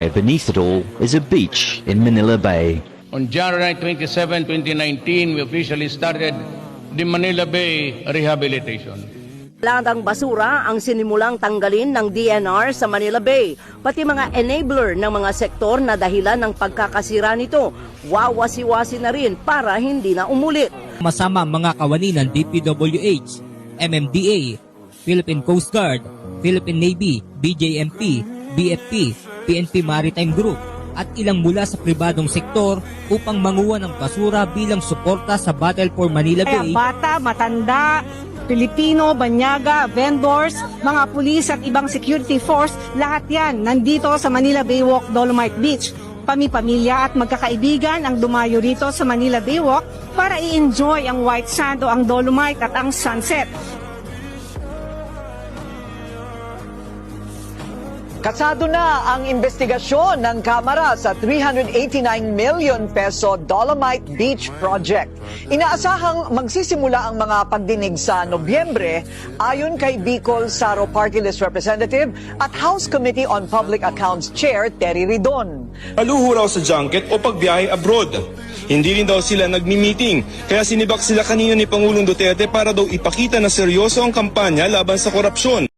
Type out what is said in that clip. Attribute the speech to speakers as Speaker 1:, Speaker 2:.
Speaker 1: Beneath it all is a beach in Manila Bay.
Speaker 2: On January 27, 2019, we officially started the Manila Bay Rehabilitation.
Speaker 3: Ladang basura ang sinimulang tanggalin ng DNR sa Manila Bay, pati mga enabler ng mga sektor na dahilan ng pagkakasira nito. Wawasi-wasi na rin para hindi na umulit.
Speaker 4: Masama mga kawani ng DPWH, MMDA, Philippine Coast Guard, Philippine Navy, BJMP, BFP, PNP Maritime Group, at ilang mula sa pribadong sektor upang manguha ng basura bilang suporta sa Battle for Manila
Speaker 5: Kaya
Speaker 4: Bay
Speaker 5: bata, matanda, Pilipino, banyaga, vendors, mga pulis at ibang security force, lahat yan nandito sa Manila Baywalk Dolomite Beach. Pami-pamilya at magkakaibigan ang dumayo rito sa Manila Baywalk para i-enjoy ang white sand o ang dolomite at ang sunset.
Speaker 6: Kasado na ang investigasyon ng Kamara sa 389 million peso Dolomite Beach Project. Inaasahang magsisimula ang mga pagdinig sa Nobyembre ayon kay Bicol Saro Party List Representative at House Committee on Public Accounts Chair Terry Ridon.
Speaker 7: Aluho raw sa junket o pagbiyahe abroad. Hindi rin daw sila nagmi-meeting, kaya sinibak sila kanina ni Pangulong Duterte para daw ipakita na seryoso ang kampanya laban sa korupsyon.